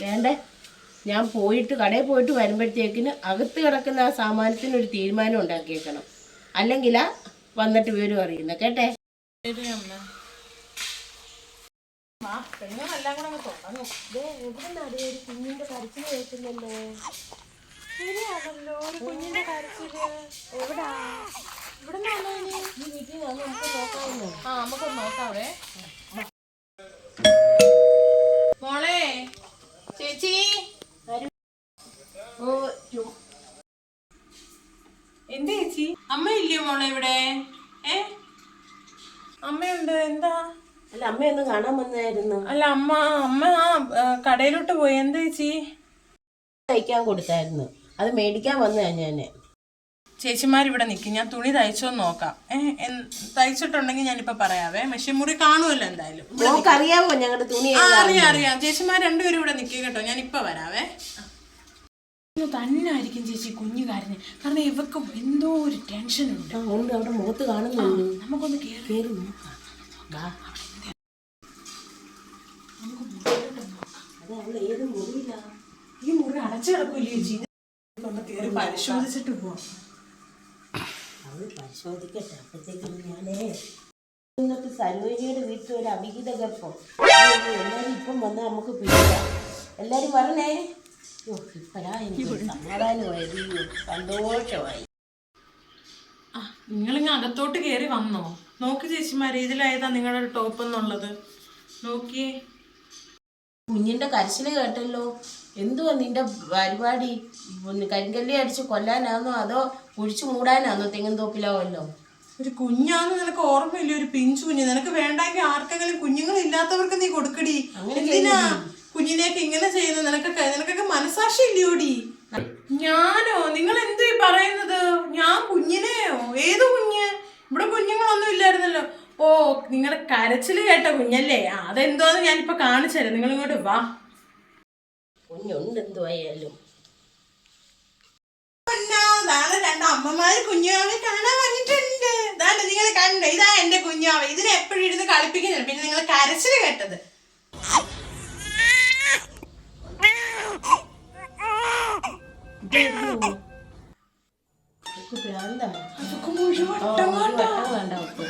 വേണ്ടേ? ഞാൻ പോയിട്ട് കടയിൽ പോയിട്ട് വരുമ്പോഴത്തേക്കിന് അകത്ത് കിടക്കുന്ന ആ സാമാനത്തിന് ഒരു തീരുമാനം ഉണ്ടാക്കിയേക്കണം. അല്ലെങ്കിലാ വന്നിട്ട് വിവരം അറിയുന്ന. കേട്ടെ? ഇവിടെ അമ്മ വാ പെണ്ണുങ്ങളെല്ലാം കൂടെ അങ്ങ് തുടങ്ങും കുഞ്ഞിന്റെ കരച്ചിൽ കേൾക്കുന്നല്ലേ? ശരിയാണല്ലോ ഒരു കുഞ്ഞിന്റെ കരച്ചിൽ. എവിടാ? ഇവിടെ ഈ വീട്ടിൽ നമുക്ക് നോക്കാവുന്നോ. ആ നമുക്ക് നോക്കാവേ മോളെ ചേച്ചി ഓ ചു- എന്ത് ചേച്ചി? അമ്മയില്ലയോ മോളെ ഇവിടെ? ഏ? അമ്മയുണ്ട്. എന്താ? അല്ല അമ്മയൊന്ന് കാണാൻ വന്നായിരുന്നു. അല്ല അമ്മ അമ്മ ആ കടയിലോട്ട് പോയി. എന്താ ചേച്ചി? തയ്ക്കാൻ കൊടുത്തായിരുന്നു. അത് മേടിക്കാൻ വന്നതാ ഞാൻ. ചേച്ചിമാർ ഇവിടെ നിൽക്കും ഞാൻ തുണി തയ്ച്ചോ നോക്കാം. ഏ എൻ- തയ്ച്ചിട്ടുണ്ടെങ്കിൽ ഞാനിപ്പോ പറയാവേ. മെഷീൻ മുറി കാണുമല്ലോ എന്തായാലും. നമുക്കറിയാവോ ഞങ്ങളുടെ തുണി ആ, അറിയാം അറിയാം. ചേച്ചിമാർ രണ്ടുപേരും ഇവിടെ നിൽക്കും കേട്ടോ. ഞാൻ ഇപ്പൊ വരാവേ ആയിരിക്കും ചേച്ചി കുഞ്ഞു കാരന് കാരണം ഇവർക്ക് എന്തോ ഒരു ടെൻഷൻ ഉണ്ട്. ഉണ്ട്. അവിടെ മുഖത്ത് കാണുന്നുണ്ട്. നമുക്കൊന്ന് കേറി. നോക്കാം. അത് ഏത് ഈ മുറി അടച്ചു കിടക്കൂല്ലേ ചേച്ചി? ഒന്ന് കേറി പരിശോധിച്ചിട്ട് പോവാം. അവൾ പരിശോധിക്കട്ടെ. അപ്പോഴത്തേക്കും ഞാനേ ഇന്നത്തെ സരോജിയുടെ വീട്ടിൽ ഒരു അവിഹിത ഗർഭം എല്ലാരും ഇപ്പം വന്നാൽ നമുക്ക് പിടിക്കാം. എല്ലാരും ഓ ഇപ്പഴാ. എനിക്ക് സമാധാനമായി അയ്യോ, സന്തോഷമായി. ആ നിങ്ങളിങ്ങ് അകത്തോട്ട് കയറി വന്നോ? നോക്ക് ചേച്ചിമാരെ ഇതിലായതാ നിങ്ങളുടെ ടോപ്പ് എന്നുള്ളത്. നോക്കിയേ. കുഞ്ഞിന്റെ കരച്ചിൽ കേട്ടല്ലോ. എന്തുവാ നിന്റെ പരിപാടി? കരിങ്കല്ലി അടിച്ച് കൊല്ലാനാന്നോ അതോ കുഴിച്ചു മൂടാനാന്നോ തെങ്ങും തോപ്പിലാവല്ലോ? ഒരു കുഞ്ഞാന്ന് നിനക്ക് ഓർമ്മയില്ല? ഒരു പിഞ്ചു കുഞ്ഞ്. നിനക്ക് വേണ്ടെങ്കിൽ ആർക്കെങ്കിലും കുഞ്ഞുങ്ങൾ ഇല്ലാത്തവർക്ക് നീ കൊടുക്കടി. എന്തിനാ? കുഞ്ഞിനെയൊക്കെ ഇങ്ങനെ ചെയ്യുന്നു. നിനക്കൊക്കെ നിനക്കൊക്കെ മനസാക്ഷി ഇല്ലയോടി ഞാനോ? നിങ്ങൾ എന്തോ പറയുന്നത്? ഞാൻ കുഞ്ഞിനെയോ? ഏത് കുഞ്ഞ്? ഇവിടെ കുഞ്ഞുങ്ങളൊന്നും ഇല്ലായിരുന്നല്ലോ. ഓ നിങ്ങളുടെ കരച്ചിൽ കേട്ട കുഞ്ഞല്ലേ? അതെന്തോ ഞാൻ ഞാനിപ്പോ കാണിച്ചു തരാം നിങ്ങൾ ഇങ്ങോട്ട് വാ. കുഞ്ഞുണ്ട് എന്തുവായാലും നാളെ രണ്ട് അമ്മമാര് കുഞ്ഞാവെ കാണാൻ വന്നിട്ടുണ്ട്. ഇതാണ് നിങ്ങൾ കണ്ട? ഇതാ എന്റെ കുഞ്ഞാവ ഇതിനെ എപ്പോഴും ഇരുന്ന് കളിപ്പിക്കുന്നില്ല. പിന്നെ നിങ്ങൾ കരച്ചിൽ കേട്ടത്. ഭ്രാന്താണ് അതൊക്കെ മുഴുവൻ വട്ടം വേണ്ട ഉപ്പ്